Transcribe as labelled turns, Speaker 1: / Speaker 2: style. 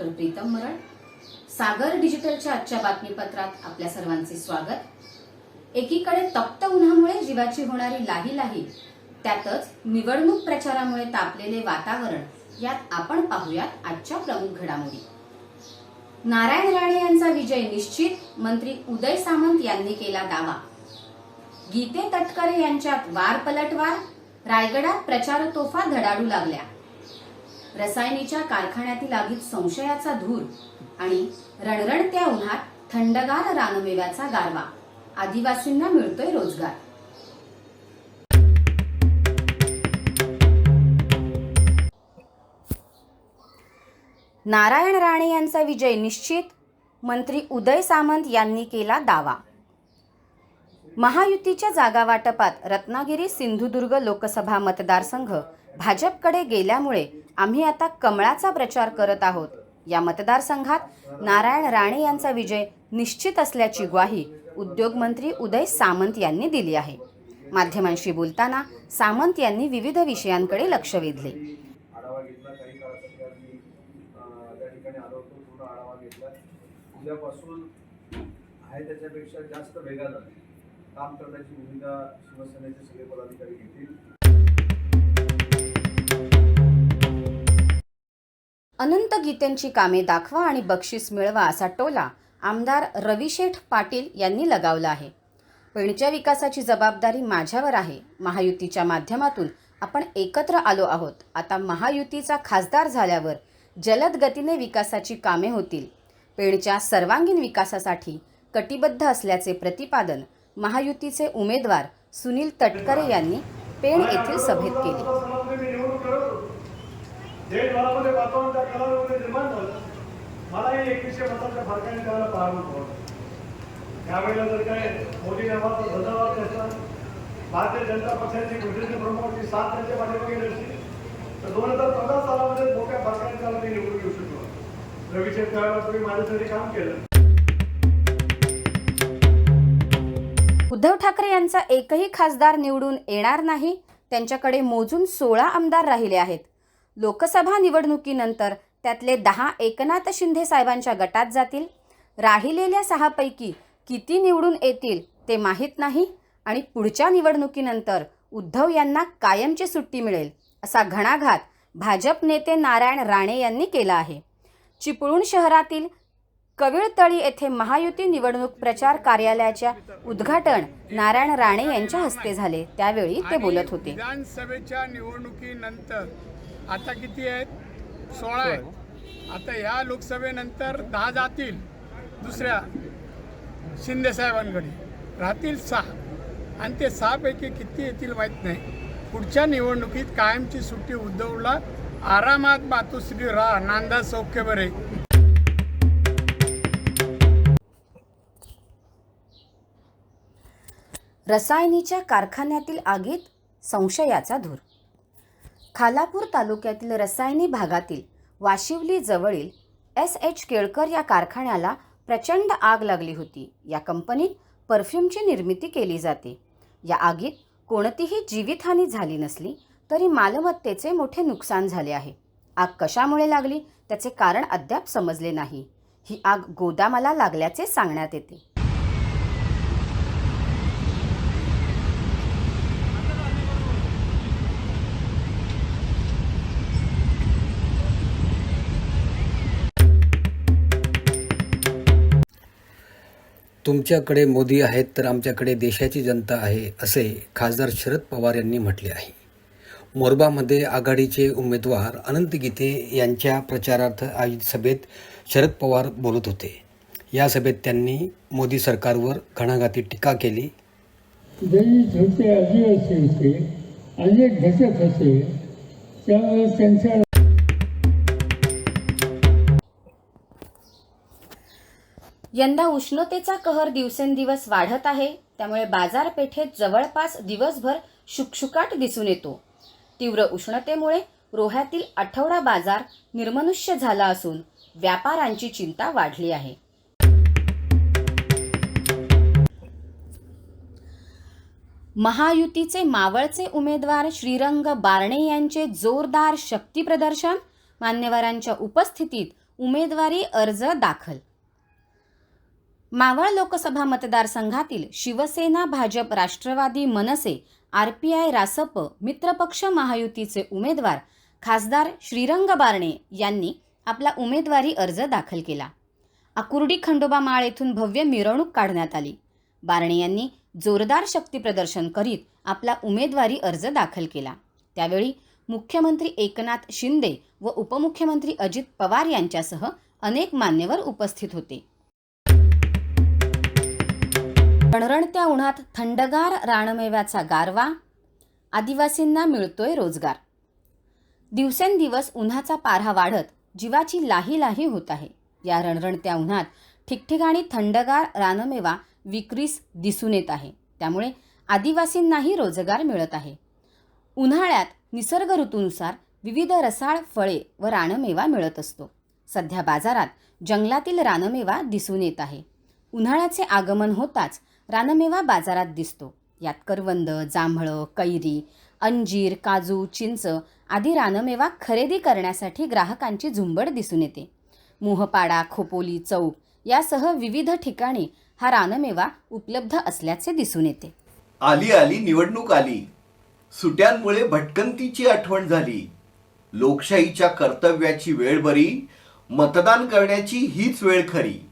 Speaker 1: Doctor Pritam मरण सागर डिजिटलच्या आजच्या बातमीपत्रात आपल्या सर्वांचे स्वागत. एकीकडे तप्त उन्हामुळे जीवाची होणारी लाही लाही त्यातच निवडणूक प्रचारामुळे तापलेले वातावरण यात आपण पाहूयात आजच्या प्रमुख घडामोडी. नारायण राणे यांचा विजय निश्चित मंत्री उदय सामंत यांनी केला दावा. गीते तटकरे यांच्यात वार पलटवार रायगडात प्रचार तोफा धडाडू लागल्या. रसायनीच्या कारखान्यातील आगीत संशयाचा धूर आणि रणरणत्या उन्हात थंडगार रानमेव्याचा गारवा. आदिवासींना मिळतोय रोजगार. नारायण राणे यांचा विजय निश्चित. मंत्री उदय सामंत यांनी केला दावा. महायुतीच्या जागा वाटपात रत्नागिरी सिंधुदुर्ग लोकसभा मतदारसंघ भाजपकडे गेल्यामुळे आम्ही आता कमळाचा प्रचार करत आहोत. या मतदारसंघात नारायण राणे यांचा विजय निश्चित असल्याची ग्वाही उद्योगमंत्री उदय सामंत यांनी दिली आहे. माध्यमांशी बोलताना सामंत यांनी विविध विषयांकडे लक्ष वेधले.
Speaker 2: उद्यापासून आहे त्याच्यापेक्षा जास्त वेगानं काम करण्याची भूमिका शिवसेनेचे सगळे पदाधिकारी घेतील.
Speaker 1: अनंत गीतेंची कामे दाखवा आणि बक्षीस मिळवा असा टोला आमदार रविशेठ पाटील यांनी लगावला आहे. पेणच्या विकासाची जबाबदारी माझ्यावर आहे. महायुतीच्या माध्यमातून आपण एकत्र आलो आहोत. आता महायुतीचा खासदार झाल्यावर जलद गतीने विकासाची कामे होतील. पेणच्या सर्वांगीण विकासासाठी कटिबद्ध असल्याचे प्रतिपादन महायुतीचे उमेदवार सुनील तटकरे यांनी पेण येथील सभेत केले.
Speaker 3: देशभरामध्ये वातावरण त्या कलामध्ये निर्माण झालं मलाही एकवीसशे मताच्या फरकाने त्याला पराभूत होतं त्यावेळेला जर काय मोदी नावाचा धंदावाद त्याचा भारतीय जनता पक्षाची गुजराती प्रमुखाची सात त्यांच्या पाठीमागे नसली तर दोन हजार पंधरा सालामध्ये मोठ्या फरकाने त्याला मी निवडून घेऊ शकलो. रविशंकर त्यावेळेला तुम्ही माझ्यासाठी काम केलं.
Speaker 1: उद्धव ठाकरे यांचा एकही खासदार निवडून येणार नाही त्यांच्याकडे मोजून सोळा आमदार राहिले आहेत. लोकसभा निवडणुकीनंतर त्यातले दहा एकनाथ शिंदे साहेबांच्या गटात जातील. राहिलेल्या सहापैकी किती निवडून येतील ते माहीत नाही आणि पुढच्या निवडणुकीनंतर उद्धव यांना कायमची सुट्टी मिळेल असा घणाघात भाजप नेते नारायण राणे यांनी केला आहे. चिपळूण शहरातील कविळतळी येथे महायुती निवडणूक प्रचार कार्यालयाच्या उद्घाटन नारायण राणे यांच्या हस्ते झाले. त्यावेळी ते बोलत होते.
Speaker 4: विधानसभेच्या निवडणुकीनंतर आता किती आहेत? सोळा आहेत. आता या लोकसभेनंतर दहा जातील दुसऱ्या शिंदे साहेबांकडे. राहतील सहा. आणि ते सहापैकी किती येतील माहीत नाही. पुढच्या निवडणुकीत कायमची सुट्टी उद्धवला. आरामात मातोश्री राहा नांदा सौख्य बरे.
Speaker 1: रसायनीच्या कारखान्यातील आगीत संशयाचा धूर खालापूर तालुक्यातील रसायनी भागातील वाशिवली जवळील एस एच केळकर या कारखान्याला प्रचंड आग लागली होती. या कंपनीत परफ्यूमची निर्मिती केली जाते. या आगीत कोणतीही जीवितहानी झाली नसली तरी मालमत्तेचे मोठे नुकसान झाले आहे. आग कशामुळे लागली? त्याचे कारण अद्याप समजले नाही. ही आग गोदामाला लागल्याचे सांगण्यात येते.
Speaker 5: तुमच्याकडे मोदी आहेत तर आमच्याकडे देशाची जनता आहे असे खासदार शरद पवार यांनी म्हटले आहे. मोरबामध्ये आघाडीचे उमेदवार अनंत गीते यांच्या प्रचारार्थ आयोजित सभेत शरद पवार बोलत होते. या सभेत त्यांनी मोदी सरकारवर घणाघाती टीका केली.
Speaker 6: दलित होते आदिवासी होते अनेक घटक होते त्यामुळे त्यांच्या
Speaker 1: यंदा उष्णतेचा कहर दिवसेंदिवस वाढत आहे त्यामुळे बाजारपेठेत जवळपास दिवसभर शुकशुकाट दिसून येतो. तीव्र उष्णतेमुळे रोह्यातील आठवडा बाजार निर्मनुष्य झाला असून व्यापाऱ्यांची चिंता वाढली आहे. महायुतीचे मावळचे उमेदवार श्रीरंग बारणे यांचे जोरदार शक्तीप्रदर्शन मान्यवरांच्या उपस्थितीत उमेदवारी अर्ज दाखल मावळ लोकसभा मतदारसंघातील Shiv Sena Bhajap Rashtravadi Manse R P I Rasap मित्रपक्ष महायुतीचे उमेदवार खासदार श्रीरंग बारणे यांनी आपला उमेदवारी अर्ज दाखल केला. आकुर्डी खंडोबा माळ येथून भव्य मिरवणूक काढण्यात आली. बारणे यांनी जोरदार शक्तीप्रदर्शन करीत आपला उमेदवारी अर्ज दाखल केला. त्यावेळी मुख्यमंत्री एकनाथ शिंदे व उपमुख्यमंत्री अजित पवार यांच्यासह अनेक मान्यवर उपस्थित होते. रणरणत्या उन्हात थंडगार रानमेव्याचा गारवा आदिवासींना मिळतोय रोजगार. दिवसेंदिवस उन्हाचा पारा वाढत जीवाची लाही लाही होत आहे. या रणरणत्या उन्हात ठिकठिकाणी थंडगार रानमेवा विक्रीस दिसून येत आहे. त्यामुळे आदिवासींनाही रोजगार मिळत आहे. उन्हाळ्यात निसर्ग ऋतूनुसार विविध रसाळ फळे व रानमेवा मिळत असतो. सध्या बाजारात जंगलातील रानमेवा दिसून येत आहे. उन्हाळ्याचे आगमन होताच रानमेवा बाजारात दिसतो. यात करवंद जांभळं कैरी अंजीर काजू चिंच आदी रानमेवा खरेदी करण्यासाठी ग्राहकांची झुंबड दिसून येते. मोहपाडा खोपोली चौक यासह विविध ठिकाणी हा रानमेवा उपलब्ध असल्याचे दिसून येते.
Speaker 7: आली आली निवडणूक आली. सुट्यांमुळे भटकंतीची आठवण झाली. लोकशाहीच्या कर्तव्याची वेळ बरी मतदान करण्याची हीच वेळ खरी.